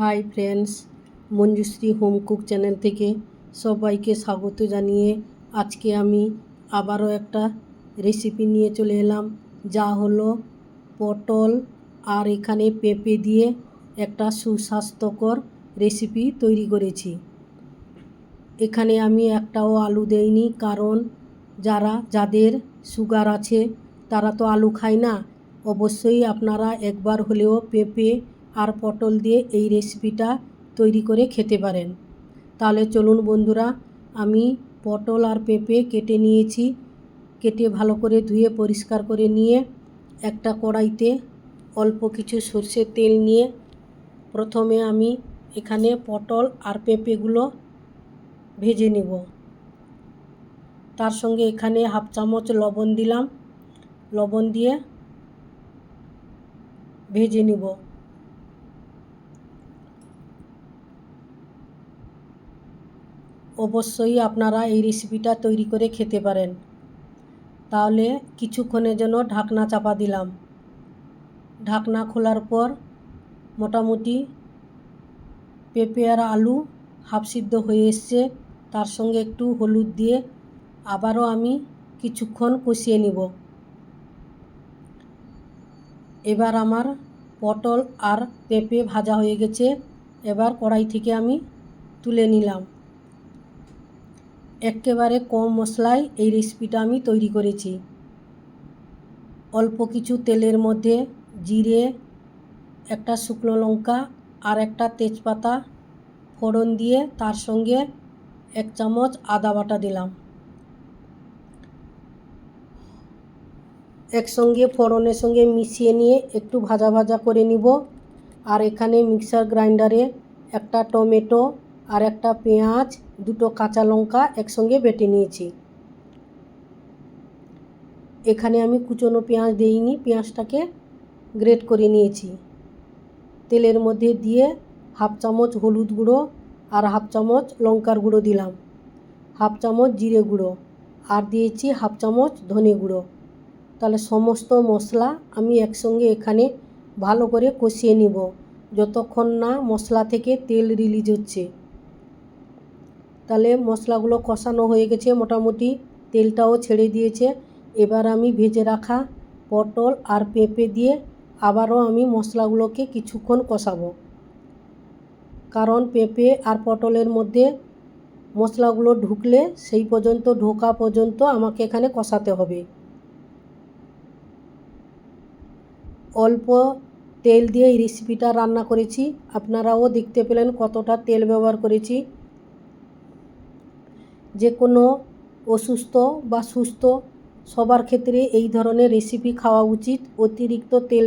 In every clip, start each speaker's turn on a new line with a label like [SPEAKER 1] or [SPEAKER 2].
[SPEAKER 1] Hi friends, Manjushree home cook channel থেকে সবাইকে স্বাগত জানিয়ে আজকে আমি আবারও একটা রেসিপি নিয়ে চলে এলাম। যা হলো পটল আর এখানে পেঁপে দিয়ে একটা সুস্বাস্থ্যকর রেসিপি তৈরি করেছি। এখানে আমি একটাও আলু দেইনি, কারণ যারা, যাদের সুগার আছে, তারা তো আলু খায় না। অবশ্যই আপনারা একবার হলেও পেঁপে আর পটল দিয়ে এই রেসিপিটা তৈরি করে খেতে পারেন। তাহলে চলুন বন্ধুরা, আমি পটল আর পেঁপে কেটে নিয়েছি। কেটে ভালো করে ধুয়ে পরিষ্কার করে নিয়ে একটা কড়াইতে অল্প কিছু সর্ষের তেল নিয়ে প্রথমে আমি এখানে পটল আর পেঁপেগুলো ভেজে নেব। তার সঙ্গে এখানে হাফ চামচ লবণ দিলাম। লবণ দিয়ে ভেজে নিব। অবশ্যই আপনারা এই রেসিপিটা তৈরি করে খেতে পারেন। তাহলে কিছুক্ষণের জন্য ঢাকনা চাপা দিলাম। ঢাকনা খোলার পর মোটামুটি পেঁপে আর আলু হাফ সিদ্ধ হয়ে এসছে। তার সঙ্গে একটু হলুদ দিয়ে আবারও আমি কিছুক্ষণ কষিয়ে নিব। এবার আমার পটল আর পেঁপে ভাজা হয়ে গেছে। এবার কড়াই থেকে আমি তুলে নিলাম। একেবারে কম মশলায় এই রেসিপিটা আমি তৈরি করেছি। অল্প কিছু তেলের মধ্যে জিরে, একটা শুকনো লঙ্কা আর একটা তেজপাতা ফোড়ন দিয়ে তার সঙ্গে এক চামচ আদা বাটা দিলাম। একসঙ্গে ফোড়নের সঙ্গে মিশিয়ে নিয়ে একটু ভাজা ভাজা করে নিব। আর এখানে মিক্সার গ্রাইন্ডারে একটা টমেটো আর একটা পেঁয়াজ, দুটো কাঁচা লঙ্কা একসঙ্গে বেটে নিয়েছি। এখানে আমি কুচনো পেঁয়াজ দিইনি, পেঁয়াজটাকে গ্রেট করে নিয়েছি। তেলের মধ্যে দিয়ে হাফ চামচ হলুদ গুঁড়ো আর হাফ চামচ লঙ্কার গুঁড়ো দিলাম। হাফ চামচ জিরে গুঁড়ো আর দিয়েছি হাফ চামচ ধনে গুঁড়ো। তাহলে সমস্ত মশলা আমি একসঙ্গে এখানে ভালো করে কষিয়ে নিব, যতক্ষণ না মশলা থেকে তেল রিলিজ হচ্ছে। তাহলে মশলাগুলো কষানো হয়ে গেছে মোটামুটি, তেলটাও ছেড়ে দিয়েছে। এবার আমি ভেজে রাখা পটল আর পেঁপে দিয়ে আবারও আমি মশলাগুলোকে কিছুক্ষণ কষাবো। কারণ পেঁপে আর পটলের মধ্যে মশলাগুলো ঢুকলে সেই পর্যন্ত, ঢোকা পর্যন্ত আমাকে এখানে কষাতে হবে। অল্প তেল দিয়ে এই রেসিপিটা রান্না করেছি। আপনারাও দেখতে পেলেন কতটা তেল ব্যবহার করেছি। যে কোনো অসুস্থ বা সুস্থ, সবার ক্ষেত্রে এই ধরনের রেসিপি খাওয়া উচিত। অতিরিক্ত তেল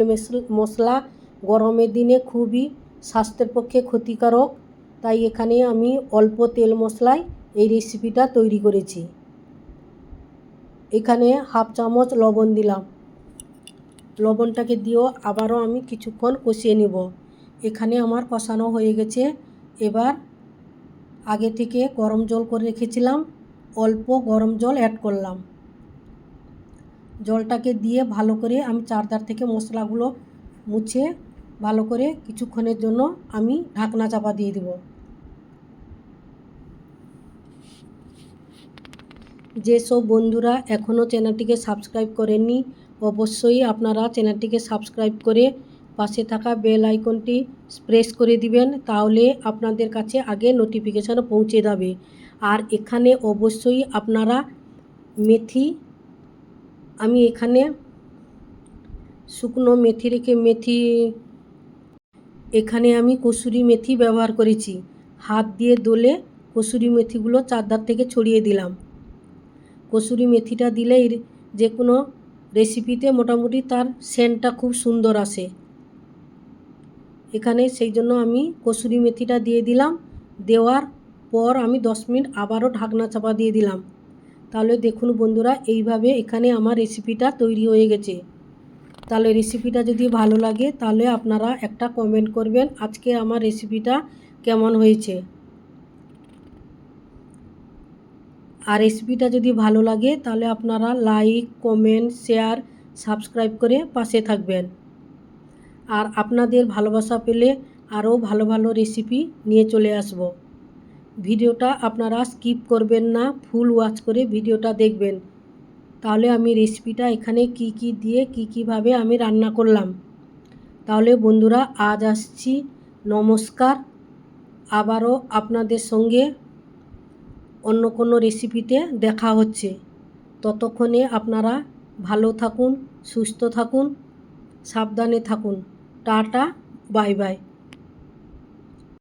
[SPEAKER 1] মশলা গরমের দিনে খুবই স্বাস্থ্যের পক্ষে ক্ষতিকারক। তাই এখানে আমি অল্প তেল মশলায় এই রেসিপিটা তৈরি করেছি। এখানে হাফ চামচ লবণ দিলাম। লবণটাকে দিয়েও আবারও আমি কিছুক্ষণ কষিয়ে নেব। এখানে আমার কষানো হয়ে গেছে। এবার আগে থেকে গরম জল করে রেখেছিলাম, অল্প গরম জল অ্যাড করলাম। জলটাকে দিয়ে ভালো করে আমি চারদার থেকে মশলাগুলো মুছে ভালো করে কিছুক্ষণের জন্য আমি ঢাকনা চাপা দিয়ে দেব। যেসব বন্ধুরা এখনও চ্যানেলটিকে সাবস্ক্রাইব করেননি, অবশ্যই আপনারা চ্যানেলটিকে সাবস্ক্রাইব করে পাশে থাকা বেল আইকনটি প্রেস করে দিবেন, তাহলে আপনাদের কাছে আগে নোটিফিকেশান পৌঁছে যাবে। আর এখানে অবশ্যই আপনারা মেথি, আমি এখানে শুকনো মেথি রেখে মেথি, এখানে আমি কসুরি মেথি ব্যবহার করেছি। হাত দিয়ে দোলে কসুরি মেথিগুলো চারধার থেকে ছড়িয়ে দিলাম। কসুরি মেথিটা দিলে যে কোনো রেসিপিতে মোটামুটি তার সেন্টটা খুব সুন্দর আসে। এখানে সেই জন্য আমি কসুরি মেথিটা দিয়ে দিলাম। দেওয়ার পর আমি দশ মিনিট আবারও ঢাকনা চাপা দিয়ে দিলাম। তাহলে দেখুন বন্ধুরা, এইভাবে এখানে আমার রেসিপিটা তৈরি হয়ে গেছে। তাহলে রেসিপিটা যদি ভালো লাগে, তাহলে আপনারা একটা কমেন্ট করবেন আজকে আমার রেসিপিটা কেমন হয়েছে। আর রেসিপিটা যদি ভালো লাগে, তাহলে আপনারা লাইক কমেন্ট শেয়ার সাবস্ক্রাইব করে পাশে থাকবেন। আর আপনাদের ভালোবাসা পেলে আরও ভালো ভালো রেসিপি নিয়ে চলে আসব। ভিডিওটা আপনারা স্কিপ করবেন না ফুল ওয়াচ করে ভিডিওটা দেখবেন। তাহলে আমি রেসিপিটা এখানে কি কি দিয়ে, কি কীভাবে আমি রান্না করলাম। তাহলে বন্ধুরা, আজ আসছি। নমস্কার। আবারও আপনাদের সঙ্গে অন্য কোনো রেসিপিতে দেখা হচ্ছে। ততক্ষণে আপনারা ভালো থাকুন, সুস্থ থাকুন, সাবধানে থাকুন। Tata bye bye